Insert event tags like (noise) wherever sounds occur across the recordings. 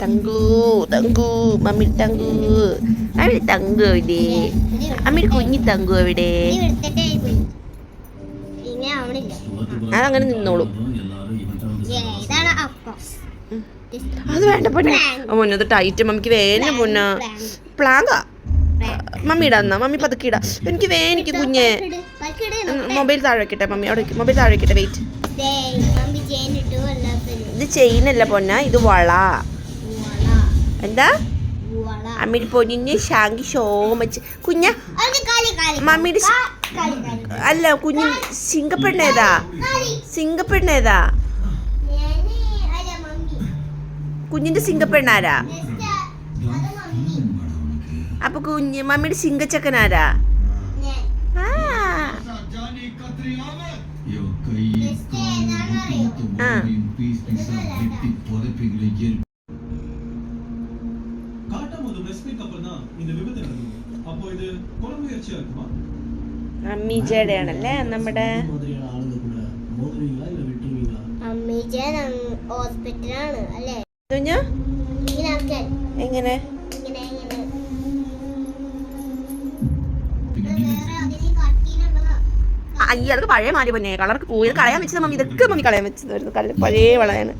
Thanku Thanku mummy Thanku അവിടെ തങ്കു എവിടെ അമ്മയുടെ കുഞ്ഞി തങ്കു എവിടെ പിന്നെ ആവണില്ല അതങ്ങനെ നിന്നോളും അത് വേണ്ട പൊന്നെ. മുന്നത്തെ ടൈറ്റ് മമ്മിക്ക് വേന പൊന്ന. പ്ലാങ്കാ മമ്മി ഇടാ എന്നാ. മമ്മി പതുക്കെ ഇടാ. എനിക്ക് വേ എനിക്ക് കുഞ്ഞെ. മൊബൈൽ താഴെ വെക്കട്ടെ മമ്മി അവിടെ മൊബൈൽ താഴെ വെക്കട്ടെ വെയിറ്റ്. ഇത് ചെയിനല്ല പൊന്ന ഇത് വള. എന്താ? അമ്മയുടെ പൊന്നിന് ശാങ്കി ഷോമച്ച് കുഞ്ഞ അത് കളി കളി മമ്മിയുടെ അല്ല കുഞ്ഞ് സിംഗപ്പെണ്ണേതാ? സിംഗപ്പെണ്ണേതാ? കുഞ്ഞിന്റെ സിംഗപ്പെണ്ണാരാ? അപ്പൊ കുഞ്ഞ് മമ്മിയുടെ ചിങ്കച്ചക്കനാരാ? അമ്മീജയുടെയാണല്ലേ നമ്മുടെ? ഹോസ്പിറ്റലാണ് അല്ലേ? എങ്ങനെ? അയ്യ അതൊക്കെ പഴയ മാലി പൊന്നെ. കളർക്ക് പോയി. കളയാൻ വെച്ചത് മമ്മി. ഇതൊക്കെ മമ്മി കളയാൻ വെച്ചതായിരുന്നു കല്ല് പഴയ വളയാണ്.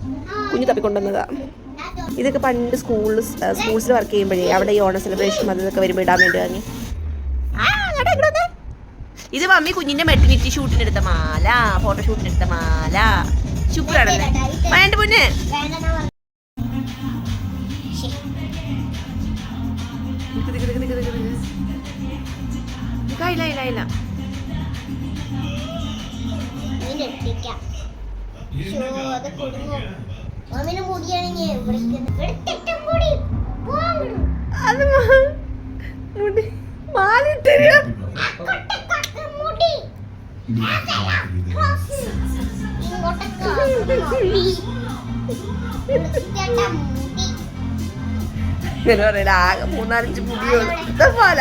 കുഞ്ഞു തപ്പിക്കൊണ്ടുവന്നതാ. ഇതൊക്കെ പണ്ട് സ്കൂളിൽ സ്കൂൾസിൽ വർക്ക് ചെയ്യുമ്പോഴേ അവിടെ ഈ ഓണ സെലിബ്രേഷൻ അതൊക്കെ വരുമ്പോൾ ഇടാൻ വേണ്ടി വാങ്ങി. ഇത് മമ്മി കുഞ്ഞിന്റെ മെറ്റിനിറ്റി ഷൂട്ടിന് എടുത്ത മാല ഫോട്ടോ ഷൂട്ടിന് എടുത്ത മാല. സൂപ്പറാണല്ലേ വേണ്ട പൊന്നെ. ഇല്ല ഇല്ല ഇല്ല. മുടിയാണെങ്കിൽ അത് മുടി ഇങ്ങനെ പറയല ആകെ മൂന്നാലഞ്ച് മുടിയോ ഇതാ പോല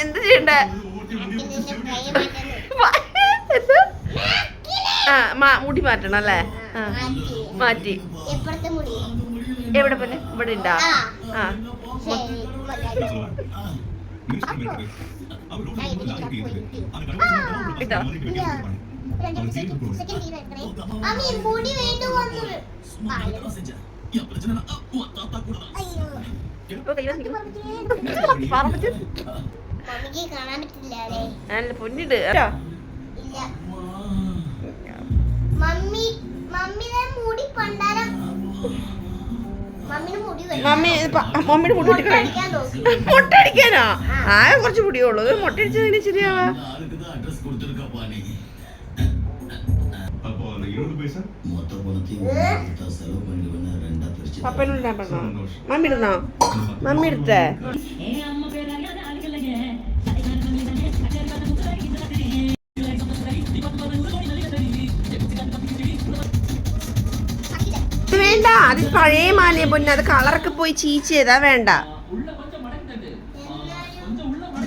എന്ത് ചെയ്യണ്ടേ? ആ മാ- മുടി മാറ്റണം അല്ലേ? ആ മാറ്റി. എവിടെ പോലെ ഇവിടെ ഉണ്ടാ ആ. ഇതാ. അമ്മി മുടി വീണ്ടും വന്നു അയ്യോ ഇപ്പൊ കൈ വന്നിരിക്കുന്നു. പറമ്പിച്ച്. മമ്മിക്ക് കാണാൻ പറ്റില്ല അല്ലേ നല്ല പൊന്നിട് ഇല്ല മമ്മി മുടി പണ്ടാരം. മമ്മി മമ്മിയുടെ മുട്ട അടിക്കാനോ ആകെ കുറച്ച് മുടിയുള്ളൂ മുട്ട ശരിയാവാ மொத்த பணத்தையும் கொடுத்தா செலவு பண்ணிடுவேன்னு ரெண்டா பிரிச்சு പപ്പനോട് ഞാൻ പറഞ്ഞോ മമ്മി ഇടുന്നോ മമ്മി എടുത്തേ ഇത് വേണ്ട അത് പഴയ മാലയെ പൊന്നെ അത് കളറൊക്കെ പോയി ചീച്ചതാ വേണ്ട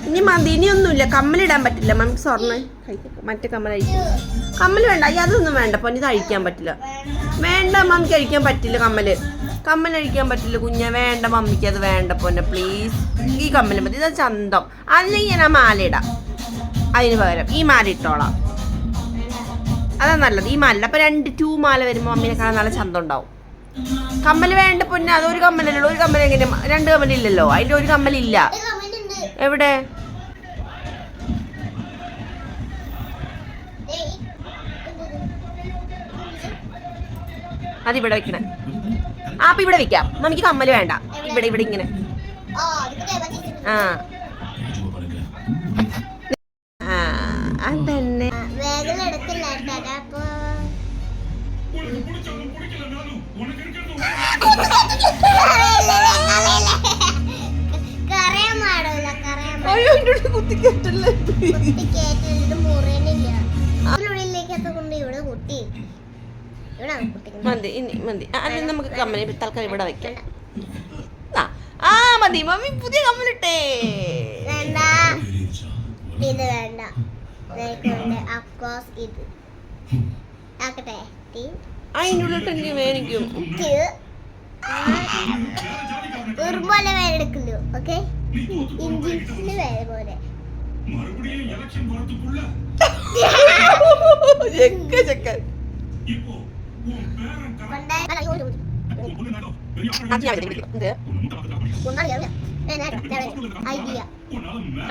ഇനി മതി ഇനിയൊന്നുമില്ല കമ്മലിടാൻ പറ്റില്ല. മമ്മി സ്വർണ മറ്റേ കമ്മൽ അഴിക്കും കമ്മൽ വേണ്ട. അയ്യ അതൊന്നും വേണ്ട. പൊന്നി ഇത് അഴിക്കാൻ പറ്റില്ല. വേണ്ട മമ്മിക്ക് അഴിക്കാൻ പറ്റില്ല കമ്മൽ. കമ്മൽ അഴിക്കാൻ പറ്റില്ല കുഞ്ഞ. വേണ്ട മമ്മിക്ക് അത് വേണ്ട പൊന്നെ. പ്ലീസ് ഈ കമ്മൽ മതി. ഇതാ ചന്തം. അല്ലെങ്കിൽ ഞാൻ ആ മാല ഇടാം അതിന് പകരം ഈ മാല ഇട്ടോളാം. അതാ നല്ലത്. ഈ മാല അപ്പൊ രണ്ട് ടൂ മാല വരുമ്പോൾ മമ്മീനെ കാണാൻ നല്ല ചന്തം ഉണ്ടാവും. കമ്മൽ വേണ്ട പൊന്നെ. അതൊരു കമ്മലല്ലോ ഒരു കമ്മൽ എങ്ങനെ രണ്ട് കമ്മലില്ലല്ലോ. അതിന്റെ ഒരു കമ്മലില്ല. എവിടെ? അതിവിടെ വെക്കണേ. ആ അപ്പൊ ഇവിടെ വെക്കാം. നമുക്ക് കമ്മൽ വേണ്ട. ഇവിടെ ഇവിടെ ഇങ്ങനെ. ആ, അതന്നെ. അയ്യോ, എന്റെ കുത്തിക്കേറ്റല്ലേ കുത്തി കേട്ടിട്ട് മുറിയണില്ല. മതി. ഇനി മതി. അത് നമുക്ക് കമ്മൽ തൽക്കാലം ഇവിടെ വെക്കാം ആ മതി മമ്മി പുതിയ കമ്മലിട്ടേ. വേണ്ട. ഇത് വേണ്ട. ഇത്. ആക്കട്ടെ. അതിനുള്ളിട്ട് എനിക്ക് വേണിക്കും ഉറുമ്പോലെ വേറെടുക്കുന്നു ഓക്കെ? ഇഞ്ചിന് വേറെ പോലെ. ചെക്ക (laughs) ചെക്കൻ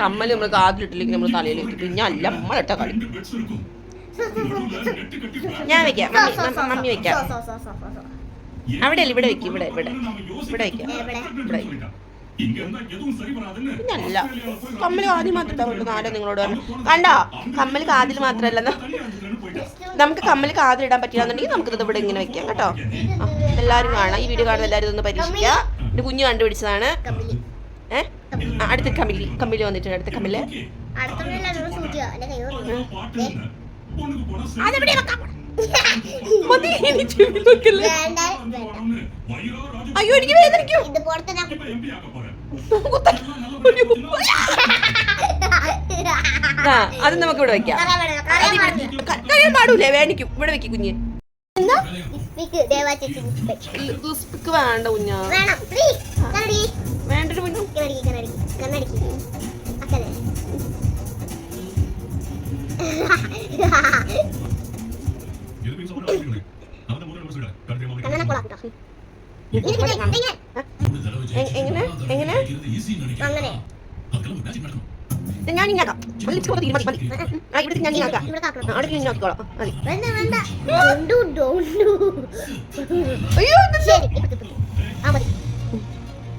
കമ്മൽ നമ്മൾ കാതിലിട്ടില്ലെങ്കിൽ നമ്മൾ തലയിൽ ഇട്ടിട്ട് ഞാൻ നമ്മളിട്ട കളി. ഞാൻ വെക്കാം മമ്മി വെക്കാം. അവിടെ അല്ല ഇവിടെ വെക്കും ഇവിടെ ഇവിടെ ഇവിടെ വെക്കാം. ഇവിടെ പിന്നല്ല. കമ്മൽ കാതിൽ മാത്രമല്ല നാളെ നിങ്ങളോട് പറഞ്ഞു കണ്ടോ കമ്മൽ കാതിൽ മാത്രല്ല നമുക്ക് കമ്മൽ കാതിലിടാൻ പറ്റില്ലാന്നുണ്ടെങ്കിൽ നമുക്കിത് ഇവിടെ ഇങ്ങനെ വെക്കാം കേട്ടോ. എല്ലാവരും കാണാം. ഈ വീഡിയോ കാണുന്ന എല്ലാവരും ഒന്ന് പരീക്ഷിക്കുക. എന്റെ കുഞ്ഞു കണ്ടുപിടിച്ചതാണ്. ഏഹ് അടുത്ത കമ്മിലി. കമ്മിലി വന്നിട്ടുണ്ട്. അടുത്ത കമ്മിൽ. അതെവിടെ വെക്കാം മതി ഇനി ചെവി അയ്യോ എനിക്ക് വേദനിക്കും. അത് നമുക്ക് ഇവിടെ വെക്കാം പാടൂലേ വേണിക്കും. ഇവിടെ വെക്കി കുഞ്ഞ്. വേണ്ട കുഞ്ഞാ. വേണ്ടൊരു കുഞ്ഞു. എങ്ങനെ? അങ്ങനെ. ഞാൻ ഇങ്ങാക്കാം അതിൽ ഇച്ചിരി മതി മതി. ആ ഇവിടുത്തെ ഞാൻ ഇങ്ങാക്കാം അവിടെ ഞാൻ നോക്കിക്കോളാം. മതി. അയ്യോ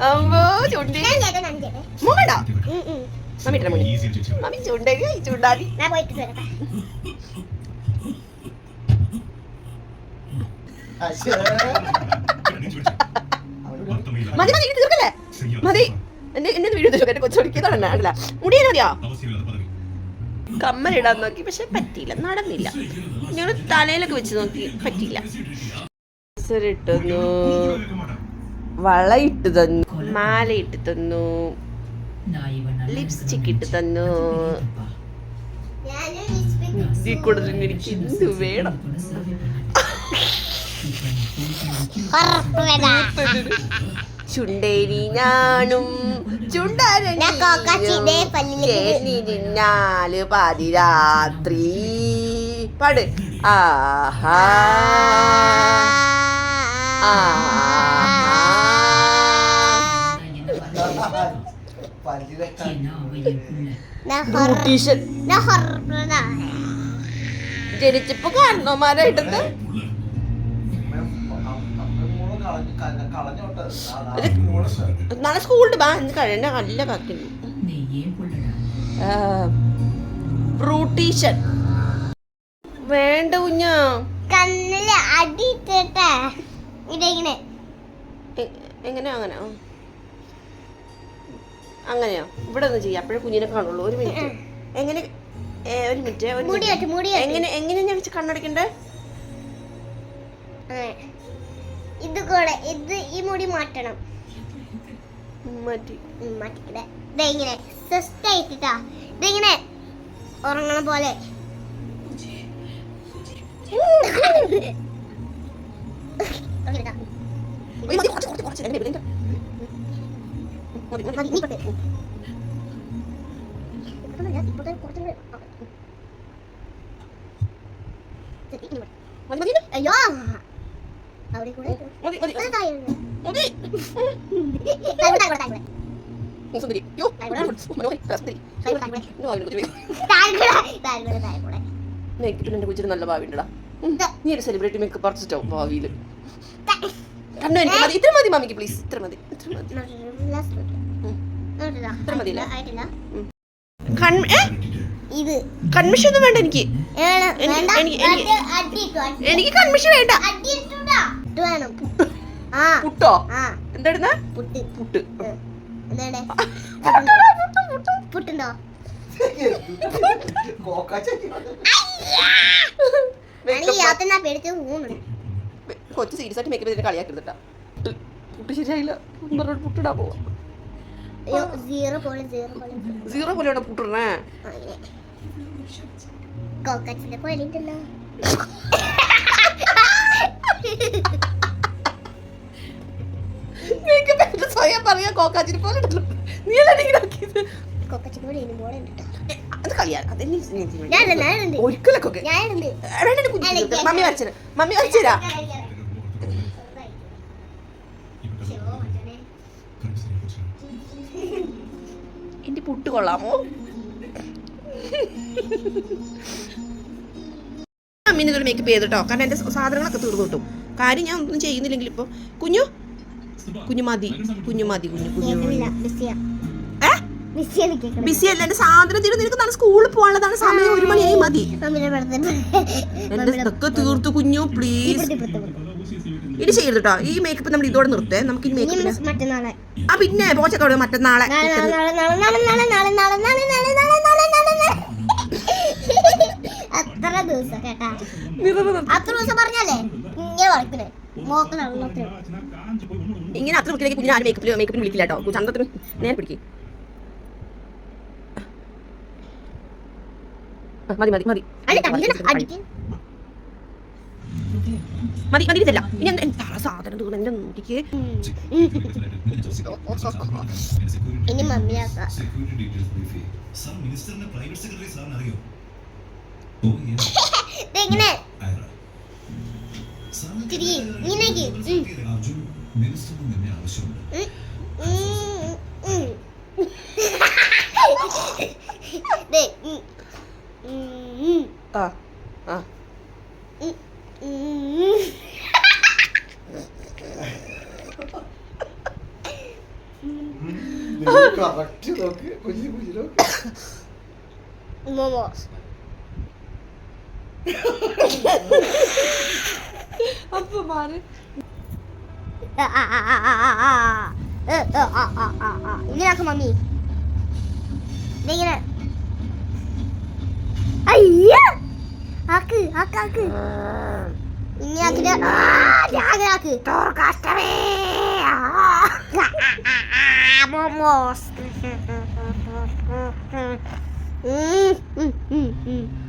അമ്മോ ചുണ്ടി. മൂടാ മമ്മി മമ്മി ചുണ്ടേ ചുണ്ടാതി. ഞാൻ പോയിട്ട് (laughs) മതി മതി ഇനി തീർക്കല്ലേ? മതി. എന്റെ എന്റെ വീഡിയോ തീർക്കും എന്റെ കൊച്ചുടിക്കുന്നതാണ് അല്ല? മുടിയാ മതിയോ? കമ്മലിടാൻ നോക്കി പക്ഷെ പറ്റിയില്ല നടന്നില്ല. ഞങ്ങൾ തലയിലൊക്കെ വെച്ച് നോക്കി പറ്റിയില്ല. വളയിട്ട് തന്നു. മാല ഇട്ട് തന്നു. ലിപ്സ്റ്റിക് ഇട്ട് തന്നു. ഈ കൂടുതലും എനിക്ക് എന്ത് വേണം? ചുണ്ടേരി ഞാനും ചേർന്നിരുന്നാൽ പാതിരാത്രി. പാട്. ആഹാ. ഹൊറപ്പുവരാ. ജനിച്ചപ്പോ കാരണവന്മാരായിട്ടത് നാളെ സ്കൂളിൽ ബാ ഇന്ന് നല്ല കാക്കുന്നു ബ്രൂട്ടീഷൻ വേണ്ട കുഞ്ഞാ. കണ്ണിൽ അടിയിട്ടിട്ടെ ഇതെങ്ങനെ എ- എങ്ങനെയാ അങ്ങനെ. അങ്ങനെയോ. ഇവിടെ ഒന്ന് ചെയ്യാം. അപ്പോഴേ കുഞ്ഞിനെ കാണുള്ളൂ. ഒരു മിനിറ്റ് എങ്ങനെ ഒരു മിനിറ്റ്. എങ്ങനെ എങ്ങനെ ഞാൻ വെച്ച് കണ്ണടക്കണ്ടേ. ഇത് കൂടെ ഇത് ഈ മുടി മാറ്റണം. മാറ്റി. മാറ്റിക്കടേ. ഇതെങ്ങനെ ജസ്റ്റ് ആയിട്ടാ ഇതിങ്ങനെ ഉറങ്ങണ പോലെ. അയ്യോ. സുന്ദരി. യ്യോ, മനോഹരി, എന്റെ കൊച്ചിന് നല്ല ഭാവി ഉണ്ടടാ. നീ ഒരു സെലിബ്രിറ്റി മേക്കപ്പ് ആർട്ടിസ്റ്റ് ആവും ഭാവിയിൽ. കണ്ണു എനിക്ക് മതി. ഇത്ര മതി മാമിക്ക് പ്ലീസ് ഇത്ര മതി. ഇത്ര മതി. ഇത്ര ഏ? ഇത്. കൺമിഷൻ ഒന്നും വേണ്ട എനിക്ക്. എനിക്ക്- എനിക്ക്- എനിക്ക്- അത് അടിയിട്ടു, അടി- എനിക്ക് കൺമിഷൻ വേണ്ട. പുട്ട് വേണം. പുട്ടോ? എന്തായിരുന്നു പുട്ട്. പുട്ട്. പുട്ടുണ്ടോ? കൊച്ചു സീരിയസ് ആയിട്ട് മേക്കപ്പ് ചെയ്തിട്ട് കളിയാക്കരുത് പുട്ട് ശരിയായില്ല. പുട്ടിടാ പോവാ. സീറോ പോലെയാണ് പുട്ടിടണേ കോക്കച്ചിന്റെ പോലെ ഉണ്ടല്ലോ (laughs) നിനക്ക് പേര് സ്വയം പറയാ കോക്കാച്ചിരി പോലെ ഉണ്ടല്ലോ നീ അല്ലേ ഇങ്ങനെ ആക്കിയത്. കൊക്കച്ചിട്ട് പോലെ ഇനി പോലെ ഉണ്ട് അത് കളിയാണ് അത് ഒരിക്കലൊക്കെ മമ്മി വരച്ചത് മമ്മി വരച്ചരാ എന്റെ പുട്ട് കൊള്ളാമോ? അമ്മീനെ ഒരു മേക്കപ്പ് ചെയ്തിട്ടോ? കാരണം എന്റെ സാധനങ്ങളൊക്കെ തീർന്നു കിട്ടും. കാര്യം ഞാൻ ഒന്നും ചെയ്യുന്നില്ലെങ്കിൽ ഇപ്പോൾ കുഞ്ഞു കുഞ്ഞു മതി കുഞ്ഞു കുഞ്ഞു കുഞ്ഞു ബിസി അല്ല എന്റെ സാധനം തീരും നിനക്ക് നല്ല സ്കൂളിൽ പോകാനുള്ളതാണ് സമയം ഒരു മണിയായി മതി എന്റെ ഇതൊക്കെ തീർത്തു കുഞ്ഞു പ്ലീസ് ഇത് ചെയ്യരുത് കേട്ടോ ഈ മേക്കപ്പ് നമ്മൾ ഇതോടെ നിർത്തേ നമുക്ക് ഇനി മേക്കപ്പ് ആ പിന്നെ പോച്ചക്കവിടെ മറ്റന്നാളെ അത്ര ദിവസം കേട്ടാ ദിവസം പറഞ്ഞാലേ ഇങ്ങനെ മോക്ക് ഇങ്ങനെ അത്ര കുട്ടിയിലേക്ക് കുഞ്ഞിനെ ആരും മേക്കപ്പിൽ മേക്കപ്പിന് വിളിക്കില്ല കേട്ടോ ചന്തത്തിന് നേരെ പിടിക്കും. മതി മതി മതി. മതി മതി ഇതല്ല. ഇനി എന്താ സാധനം തീർന്നു എന്റെ നോക്കിക്ക് ഇനി മമ്മിയാക്കാം ചെയ്യും sir menos tudo na minha aula, senhor. Ah. Ah. அப்ப மாறு Hindi na ako mami. Hindi na. Ayya! Aku, aku, aku. Ini aku dah. Ah, dia aku aku. Turkas kami. Momos. Hmm, hmm, hmm, hmm.